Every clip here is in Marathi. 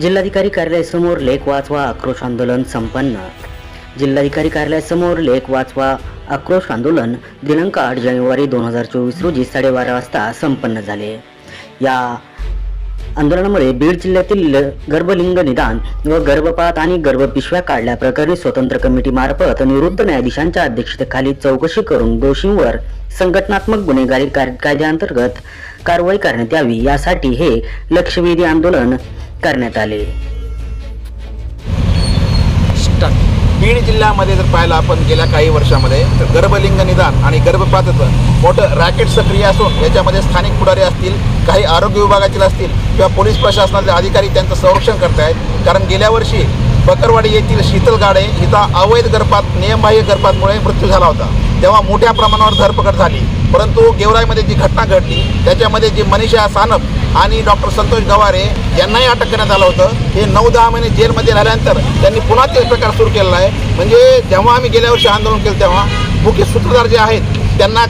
जिल्हाधिकारी कार्यालयासमोर लेख वाचवा आक्रोश आंदोलन संपन्न. जिल्हाधिकारी कार्यालयासमोर लेख वाचवा आक्रोश आंदोलन दिनांक आठ जानेवारी दोन हजार चोवीस रोजी साडेबारा वाजता संपन्न झाले. या आंदोलनामुळे बीड जिल्ह्यातील गर्भलिंग निदान व गर्भपात आणि गर्भपिशव्या काढल्याप्रकरणी स्वतंत्र कमिटीमार्फत निवृत्त न्यायाधीशांच्या अध्यक्षतेखाली चौकशी करून दोषींवर संघटनात्मक गुन्हेगारी कायद्याअंतर्गत कारवाई करण्यात यावी यासाठी हे लक्षवेधी आंदोलन करण्यात आले. बीड जिल्ह्यामध्ये जर पाहिलं आपण गेल्या काही वर्षामध्ये तर गर्भलिंग निदान आणि गर्भपातचं मोठं रॅकेट सक्रिय असून याच्यामध्ये स्थानिक पुढारी असतील काही आरोग्य विभागातील असतील किंवा पोलीस प्रशासनाचे अधिकारी त्यांचं संरक्षण करत आहेत. कारण गेल्या वर्षी बकरवाडी येथील शीतल गाडे हिचा अवैध गर्भात नियमबाह्य गर्भातमुळे मृत्यू झाला होता. तेव्हा मोठ्या प्रमाणावर धरपकड झाली. परंतु गेवराईमध्ये जी घटना घडली त्याच्यामध्ये जी मनीषा सानप आणि डॉक्टर संतोष गवारे यांनाही अटक करण्यात आलं होतं. हे नऊ दहा महिने जेलमध्ये राहिल्यानंतर त्यांनी पुन्हा तेच प्रकार सुरू केलेला आहे. म्हणजे जेव्हा आम्ही गेल्या वर्षी आंदोलन केलं तेव्हा मुख्य सूत्रधार जे आहेत त्यांना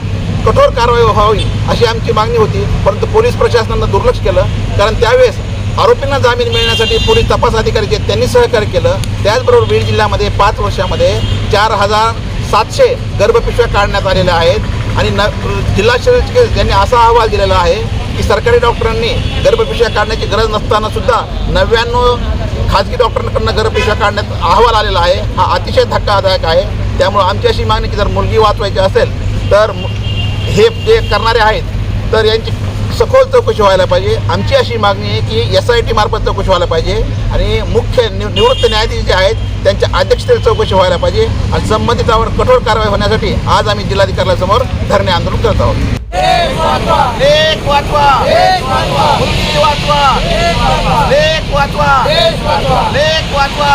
कठोर कारवाई व्हावी अशी आमची मागणी होती. परंतु पोलीस प्रशासनानं दुर्लक्ष केलं. कारण त्यावेळेस आरोपींना जामीन मिळण्यासाठी पोलीस तपास अधिकारी जे त्यांनी सहकार्य केलं. त्याचबरोबर बीड जिल्ह्यामध्ये पाच वर्षामध्ये चार हजार सातशे गर्भपिशव्या काढण्यात आलेल्या आहेत. आणि न जिल्हा शरीर यांनी असा अहवाल दिलेला आहे की सरकारी डॉक्टरांनी गर्भपिशव्या काढण्याची गरज नसताना सुद्धा नव्याण्णव खाजगी डॉक्टरांकडनं गर्भपिशव्या काढण्यात अहवाल आलेला आहे. हा अतिशय धक्कादायक आहे. त्यामुळे आमची अशी मागणी की जर मुलगी वाचवायची असेल तर हे जे करणारे आहेत तर यांची सखोल चौकशी व्हायला पाहिजे. आमची अशी मागणी आहे की एस आय टी मार्फत चौकशी व्हायला पाहिजे आणि मुख्य निव निवृत्त न्यायाधीश जे आहेत त्यांच्या अध्यक्षतेने चौकशी व्हायला पाहिजे आणि संबंधितावर कठोर कारवाई होण्यासाठी आज आम्ही जिल्हाधिकाऱ्यासमोर धरणे आंदोलन करत आहोत लेख वाचवा मुलगी वाचवा लेख वाचवा लेख वाचवा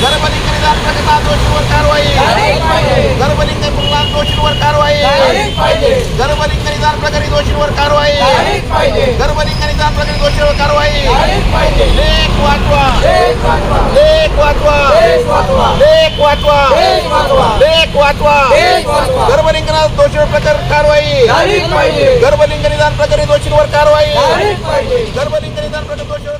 गर्भलिंग निदान प्रकरणात दोषीवर कारवाई गर्भलिंग मुलां दोषींवर कारवाई. गर्भलिंग निदान प्रकरणी दोषींवर कारवाई. गर्भलिंग निदान प्रकरणी दोषींवर कारवाई. लेख वाचवा. लेख वाचवा. लेख वाचवा. लेख वाचवा. गर्भलिंग दोषींवर प्रकरण कारवाई. गर्भलिंग निदान प्रकरणी दोषींवर कारवाई. गर्भलिंग निदान प्रकरणी दोषींवर